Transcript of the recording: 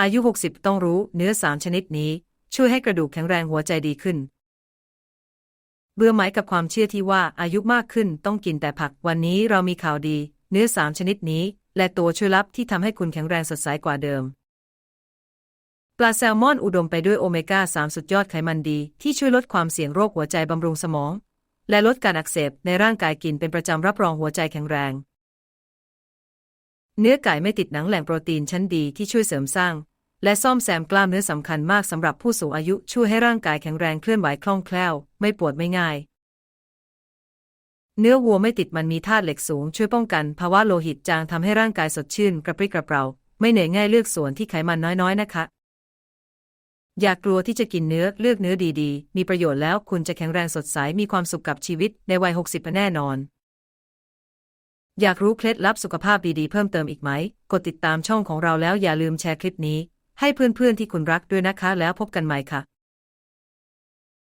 อายุ 60 ต้องรู้เนื้อสามชนิดนี้ ช่วยให้กระดูกแข็งแรงหัวใจดีขึ้น เบื่อไหมกับความเชื่อที่ว่าอายุมากขึ้นต้องกินแต่ผัก วันนี้เรามีข่าวดี เนื้อสามชนิดนี้ และตัวช่วยลับที่ทำให้คุณแข็งแรงสดใสกว่าเดิม ปลาแซลมอนอุดมไปด้วยโอเมก้า 3 สุดยอดไขมันดี ที่ช่วยลดความเสี่ยงโรคหัวใจบำรุงสมอง และลดการอักเสบในร่างกายกินเป็นประจำรับรองหัวใจแข็งแรง เนื้อไก่ไม่ติดหนังแหล่งโปรตีนชั้นดีที่ช่วยเสริมสร้าง และซ่อมแซมกล้ามเนื้อสำคัญมากสำหรับผู้สูงอายุช่วยให้ร่างกายแข็งแรงเคลื่อนไหวคล่องแคล่ว ไม่ปวดไม่ง่าย เนื้อวัวไม่ติดมันมีธาตุเหล็กสูง ช่วยป้องกันภาวะโลหิตจางทำให้ร่างกายสดชื่นกระปรี้กระเปร่า ไม่เหนื่อยง่ายเลือกส่วนที่ไขมันน้อยๆนะคะ อย่ากลัวที่จะกินเนื้อเลือกเนื้อดีๆ มีประโยชน์แล้วคุณจะแข็งแรงสดใสมีความสุขกับชีวิตในวัย60แน่นอน อยากรู้เคล็ดลับสุขภาพดีๆเพิ่มเติมอีกไหม กดติดตามช่องของเราแล้วอย่าลืมแชร์คลิปนี้ ให้เพื่อนๆที่คุณรักด้วยนะคะแล้วพบกันใหม่ค่ะ